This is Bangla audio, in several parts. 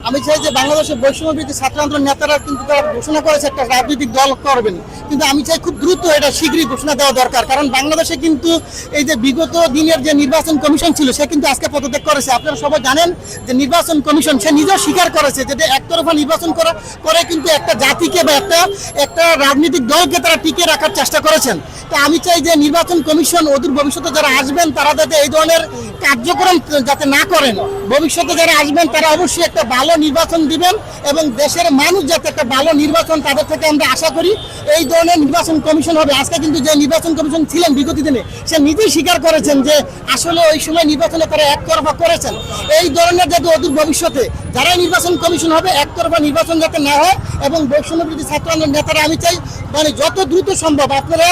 আমি চাই যে বাংলাদেশের বৈষম্যবিরোধী ছাত্র আন্দোলন নেতারা কিন্তু তারা ঘোষণা করেছে একটা রাজনৈতিক দল করবেন। কিন্তু আমি চাই খুব দ্রুত এটা শীঘ্রই ঘোষণা দেওয়া দরকার। কারণ বাংলাদেশে কিন্তু এই যে বিগত দিনের যে নির্বাচন কমিশন ছিল, সে কিন্তু আজকে পদত্যাগ করেছে। আপনারা সবাই জানেন যে নির্বাচন কমিশন, সে নিজেও স্বীকার করেছে যে একতরফা নির্বাচন করা, করে কিন্তু একটা জাতিকে বা একটা একটা রাজনৈতিক দলকে তারা টিকে রাখার চেষ্টা করেছেন। আমি চাই যে নির্বাচন কমিশন অদূর ভবিষ্যতে যারা আসবেন, তারা যাতে এই ধরনের কার্যক্রম যাতে না করেন। ভবিষ্যতে যারা আসবেন, তারা অবশ্যই একটা ভালো নির্বাচন দিবেন এবং দেশের মানুষ যাতে একটা ভালো নির্বাচন তাদের থেকে আমরা আশা করি। এই ধরনের নির্বাচন কমিশন হবে। আজকে কিন্তু যে নির্বাচন কমিশন ছিলেন বিগত দিনে, সে নিজেই স্বীকার করেছেন যে আসলে ওই সময় নির্বাচনে তারা এক একতরফা করেছেন। এই ধরনের যাতে অদূর ভবিষ্যতে যারাই নির্বাচন কমিশন হবে, এক একতরফা নির্বাচন যাতে না হয় এবং বৈষম্যবিরোধী ছাত্র নেতারা, আমি চাই মানে যত দ্রুত সম্ভব আপনারা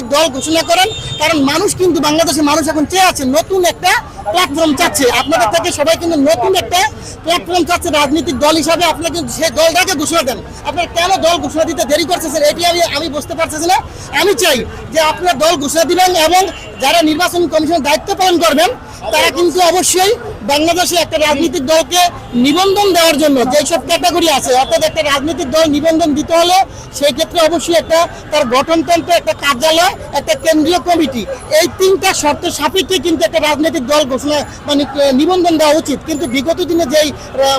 রাজনৈতিক দল ঘোষণা করেন, কারণ মানুষ কিন্তু বাংলাদেশের মানুষ এখন চেয়ে আছে, নতুন একটা প্ল্যাটফর্ম চাচ্ছে। আপনাদের থেকে সবাই কিন্তু নতুন একটা প্ল্যাটফর্ম চাচ্ছে রাজনৈতিক দল হিসাবে। আপনারা কিন্তু সেই দলটাকে ঘোষণা দেন। আপনারা কেন দল ঘোষণা দিতে দেরি করতেছেন? এটি আমি আমি বুঝতে পারতেছি না। আমি চাই যে আপনারা দল ঘোষণা দিবেন এবং যারা নির্বাচন কমিশনের দায়িত্ব পালন করবেন, তারা কিন্তু অবশ্যই বাংলাদেশে একটা রাজনৈতিক দলকে নিবন্ধন দেওয়ার জন্য যেসব ক্যাটাগরি আছে, অর্থাৎ একটা রাজনৈতিক দল নিবন্ধন দিতে হলে সেই ক্ষেত্রে অবশ্যই একটা তার গঠনতন্ত্র, একটা কার্যালয়, একটা কেন্দ্রীয় কমিটি, এই তিনটা শর্ত সাপেক্ষে কিন্তু একটা রাজনৈতিক দল ঘোষণা মানে নিবন্ধন দেওয়া উচিত। কিন্তু বিগত দিনে যেই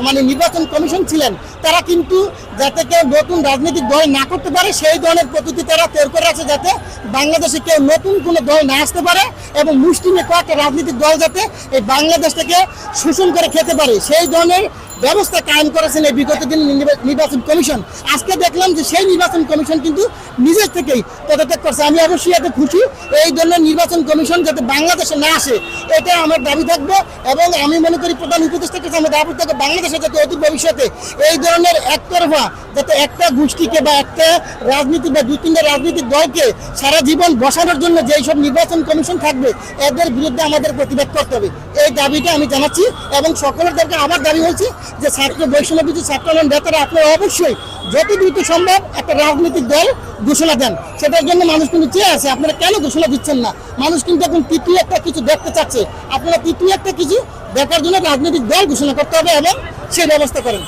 মানে নির্বাচন কমিশন ছিলেন, তারা কিন্তু যাতে কেউ নতুন রাজনৈতিক দল না করতে পারে, সেই ধরনের পদ্ধতি তারা তৈরি করে আছে যাতে বাংলাদেশে কেউ নতুন কোনো দল না আসতে পারে এবং মুসলিমে কয়েকটা রাজনৈতিক দল যাতে এই বাংলাদেশ থেকে শোষণ করে খেতে পারে। সেই ধরনের ব্যবস্থা কায়েম করেছেন এই বিগত দিন নির্বাচন কমিশন। আজকে দেখলাম যে সেই নির্বাচন কমিশন কিন্তু নিজের থেকেই পদত্যাগ করছে। আমি অবশ্যই এতে খুশি। এই ধরনের নির্বাচন কমিশন যাতে বাংলাদেশে না আসে, এটা আমার দাবি থাকবে এবং আমি মনে করি প্রধান উপদেষ্টার কাছে আমার দাবি থাকবে, বাংলাদেশে যাতে অতি ভবিষ্যতে এই ধরনের একতরফা যাতে একটা গোষ্ঠীকে বা একটা রাজনীতি বা দুই তিনটা রাজনীতির দলকে সারা জীবন বসানোর জন্য যেই সব নির্বাচন কমিশন থাকবে, এদের বিরুদ্ধে আমাদের প্রতিবাদ করতে হবে। এই দাবিটা আমি জানাচ্ছি এবং সকলের দরকার আমার দাবি হয়েছে যে ছাত্র বৈষম্যবিধি ছাত্র আন্দোলন নেতারা আপনারা অবশ্যই যত দ্রুত সম্ভব একটা রাজনৈতিক দল ঘোষণা দেন। সেটার জন্য মানুষ কিন্তু চেয়ে আছে, আপনারা কেন ঘোষণা দিচ্ছেন না? মানুষ কিন্তু এখন তৃতীয় একটা কিছু দেখতে চাচ্ছে। আপনারা তৃতীয় একটা কিছু দেখার জন্য রাজনৈতিক দল ঘোষণা করতে হবে এবং সেই ব্যবস্থা করেন।